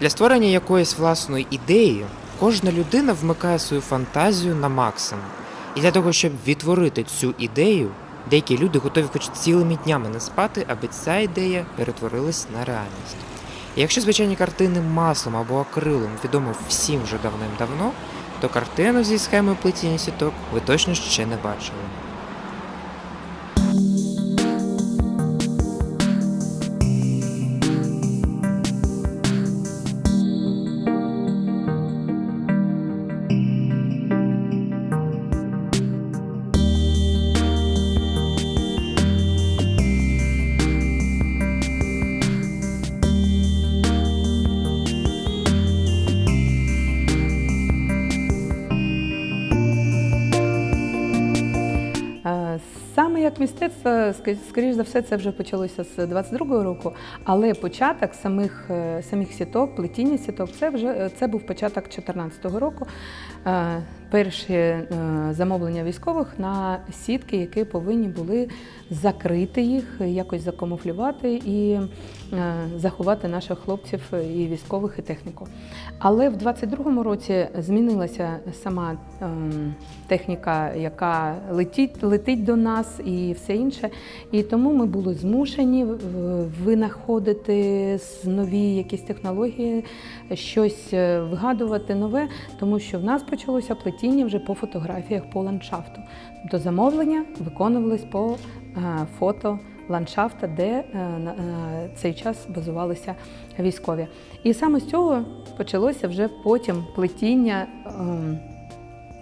Для створення якоїсь власної ідеї кожна людина вмикає свою фантазію на максимум. І для того, щоб відтворити цю ідею, деякі люди готові хоч цілими днями не спати, аби ця ідея перетворилась на реальність. І якщо звичайні картини маслом або акрилом відомо всім вже давним-давно, то картину зі схемою плетіння сіток ви точно ще не бачили. Як мистецтво, скоріш за все, це вже почалося з 22-го року, але початок самих, е, самих сіток, плетіння сіток, це вже е, це був початок 14-го року. Е, Перші е, замовлення військових на сітки, які повинні були закрити їх, якось закамуфлювати і е, заховати наших хлопців і військових, і техніку. Але в 22-му році змінилася сама техніка, яка летить, летить до нас і все інше. І тому ми були змушені винаходити нові якісь технології, щось вигадувати нове, тому що в нас почалося плетіння вже по фотографіях по ландшафту. Тобто замовлення виконувались по е, фото ландшафта, де е, на е, цей час базувалися військові. І саме з цього почалося вже потім плетіння ем,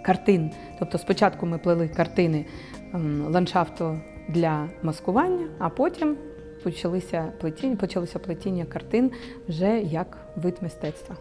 картин. Тобто спочатку ми плели картини ем, ландшафту для маскування, а потім почалося плетіння, почалося плетіння картин вже як вид мистецтва.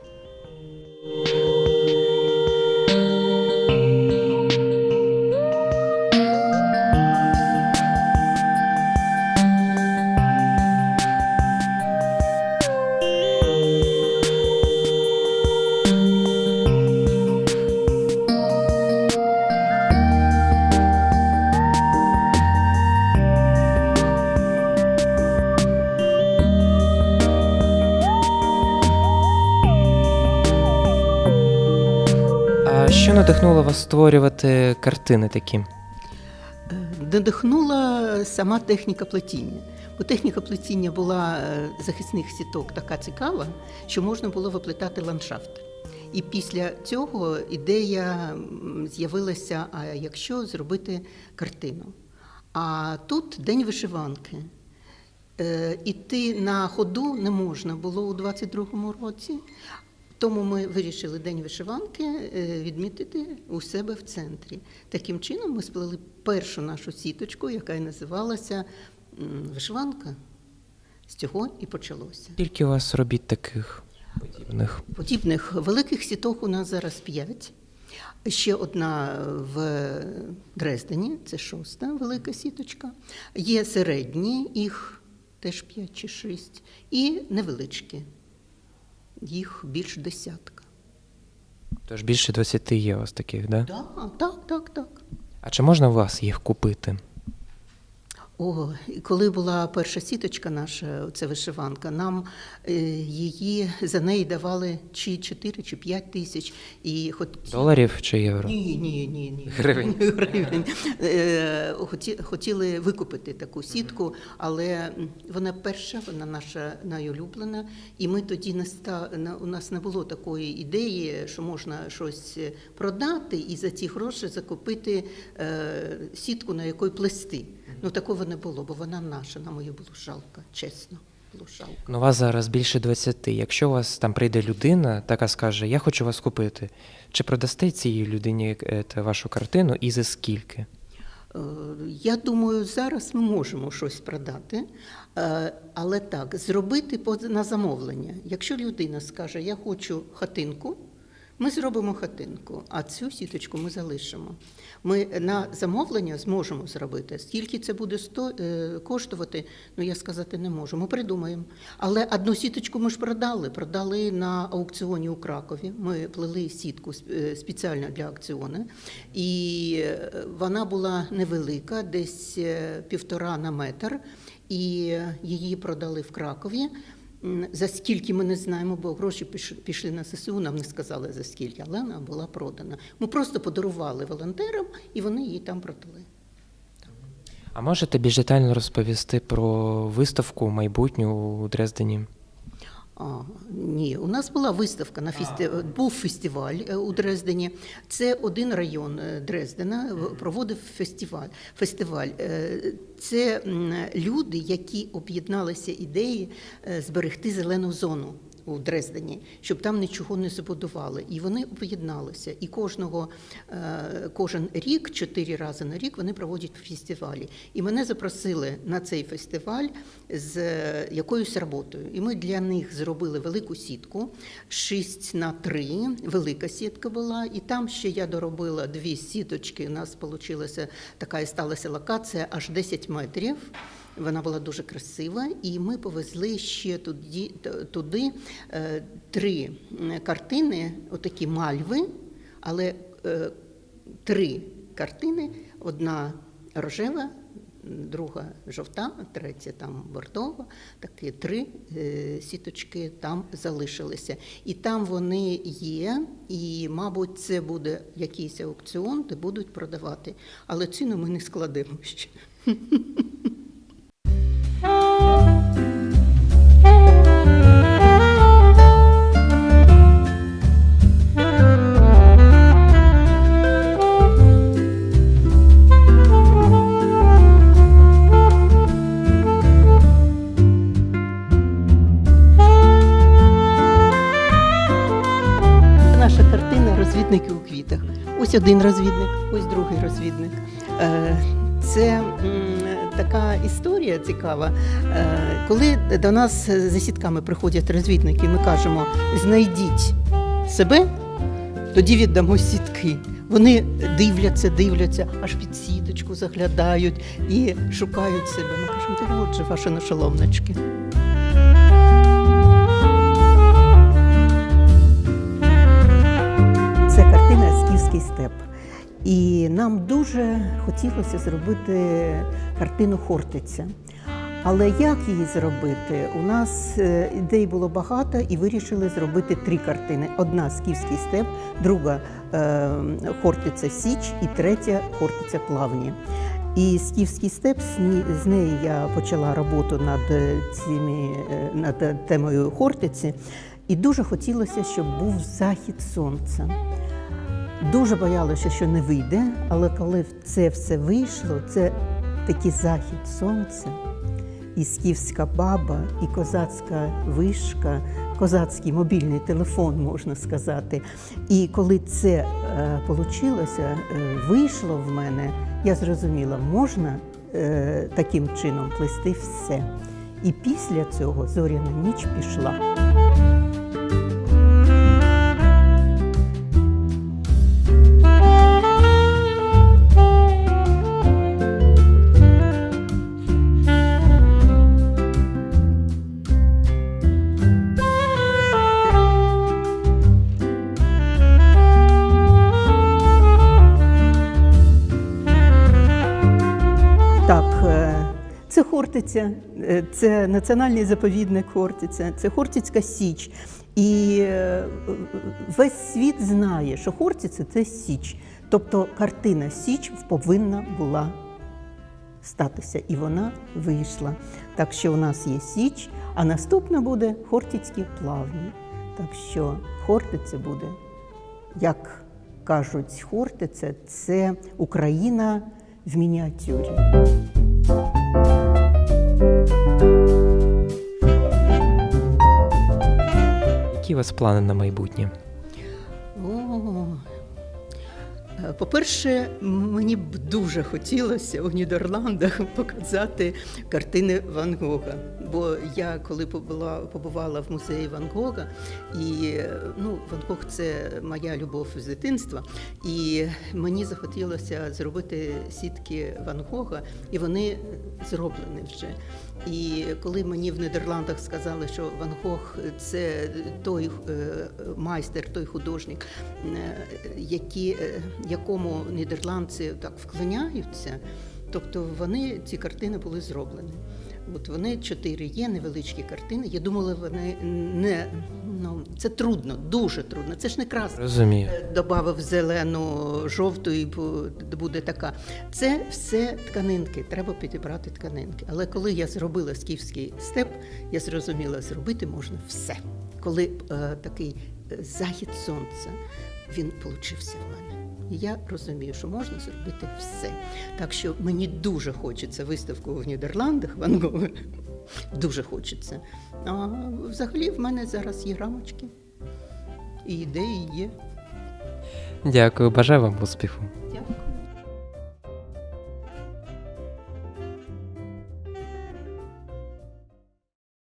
Надихнуло вас створювати картини такі? Е, Надихнула сама техніка плетіння. Бо техніка плетіння була е, захисних сіток така цікава, що можна було виплетати ландшафт. І після цього ідея з'явилася: а якщо зробити картину. А тут день вишиванки. Е, Іти на ходу не можна було у 22-му році. Тому ми вирішили День вишиванки е, відмітити у себе в центрі. Таким чином ми сплели першу нашу сіточку, яка і називалася вишиванка. З цього і почалося. Скільки у вас робіт таких подібних? Подібних великих сіток у нас зараз п'ять. Ще одна в Дрездені, це шоста велика сіточка. Є середні, їх теж п'ять чи шість, і невеличкі, їх більш десятка. Тож більше 20 є у вас таких, да? Так, так, так, так. А чи можна у вас їх купити? О, і коли була перша сіточка наша, це вишиванка, нам е, її за неї давали чи 4, чи 5 тисяч. І хоч... Доларів чи євро? Ні, ні, ні, ні. Гривень. Гривень. Е, хоті- Хотіли викупити таку сітку, але вона перша, вона наша найулюблена. І ми тоді не ста... у нас не було такої ідеї, що можна щось продати і за ці гроші закупити е, сітку, на якої плести. Ну такого не було, бо вона наша, нам її було жалко, чесно. Було жалко. Ну, вас зараз більше 20. Якщо у вас там прийде людина, така скаже, я хочу вас купити. Чи продасте цій людині е, вашу картину і за скільки? Е, Я думаю, зараз ми можемо щось продати, е, але так, зробити на замовлення. Якщо людина скаже, я хочу хатинку, ми зробимо хатинку, а цю сіточку ми залишимо. Ми на замовлення зможемо зробити. Скільки це буде сто, е, коштувати, ну я сказати не можу. Ми придумаємо. Але одну сіточку ми ж продали. Продали на аукціоні у Кракові. Ми плели сітку е, спеціально для аукціону. І е, вона була невелика, десь півтора на метр. І її продали в Кракові. За скільки ми не знаємо, бо гроші піш- пішли на ССУ, нам не сказали за скільки, але вона була продана. Ми просто подарували волонтерам і вони її там продали. А можете більш детально розповісти про виставку майбутню у Дрездені? А, ні, у нас була виставка на фесті... був фестиваль е, у Дрездені. Це один район е, Дрездена проводив фестиваль. Фестиваль Е, це люди, які об'єдналися ідеї зберегти зелену зону. У Дрездені, щоб там нічого не забудували, і вони об'єдналися. І кожного е, кожен рік, чотири рази на рік, вони проводять фестивалі. І мене запросили на цей фестиваль з е, якоюсь роботою. І ми для них зробили велику сітку 6 на 3, велика сітка була. І там ще я доробила дві сіточки. У нас вийшла така і сталася локація аж 10 метрів. Вона була дуже красива, і ми повезли ще туди, туди е, три картини, отакі мальви, але е, три картини: одна рожева, друга жовта, третя там бордова. Такі три е, сіточки там залишилися. І там вони є, і, мабуть, це буде якийсь аукціон, де будуть продавати. Але ціну ми не складемо ще. Ось один розвідник, ось другий розвідник. Е, Це така історія цікава. Е, Коли до нас за сітками приходять розвідники, ми кажемо: знайдіть себе, тоді віддамо сітки. Вони дивляться, дивляться, аж під сіточку заглядають і шукають себе. Ми кажемо, «Та от же ваші нашоломнички. Картина Скіфський степ. І нам дуже хотілося зробити картину Хортиця. Але як її зробити? У нас е, ідей було багато і вирішили зробити три картини: одна Скіфський степ, друга е, Хортиця Січ і третя Хортиця Плавні. І Скіфський степ з неї я почала роботу над цими е, над темою Хортиці, і дуже хотілося, щоб був захід сонця. Дуже боялася, що не вийде, але коли це все вийшло, це такий захід сонця, і скіфська баба, і козацька вишка, козацький мобільний телефон, можна сказати. І коли це е, получилося, е, вийшло в мене, я зрозуміла, можна е, таким чином плести все. І після цього зоряна ніч пішла. Хортиця, е, це національний заповідник Хортиця, це Хортицька Січ. І е, весь світ знає, що Хортиця це Січ. Тобто картина Січ повинна була статися, і вона вийшла. Так що у нас є Січ, а наступна буде Хортицькі плавні. Так що Хортиця буде, як кажуть, Хортиця це Україна в мініатюрі. Які у вас плани на майбутнє? О, по-перше, мені б дуже хотілося у Нідерландах показати картини Ван Гога. Бо я коли побула, побувала в музеї Ван Гога, і ну, Ван Гог це моя любов з дитинства, і мені захотілося зробити сітки Ван Гога, і вони зроблені вже. І коли мені в Нідерландах сказали, що Ван Гог це той е, майстер, той художник, е, які, е, якому нідерландці так вклоняються, тобто вони ці картини були зроблені. От вони чотири є невеличкі картини. Я думала, вони не ну це трудно, дуже трудно. Це ж не красно. Розумію. Добавив зелену, жовту і буде така. Це все тканинки. Треба підібрати тканинки. Але коли я зробила скіфський степ, я зрозуміла, зробити можна все. Коли е, такий е, захід сонця, він получився в мене. Я розумію, що можна зробити все. Так що мені дуже хочеться виставку в Нідерландах Ван Гога. Дуже хочеться. А взагалі в мене зараз є рамочки. І ідеї є. Дякую, бажаю вам успіху.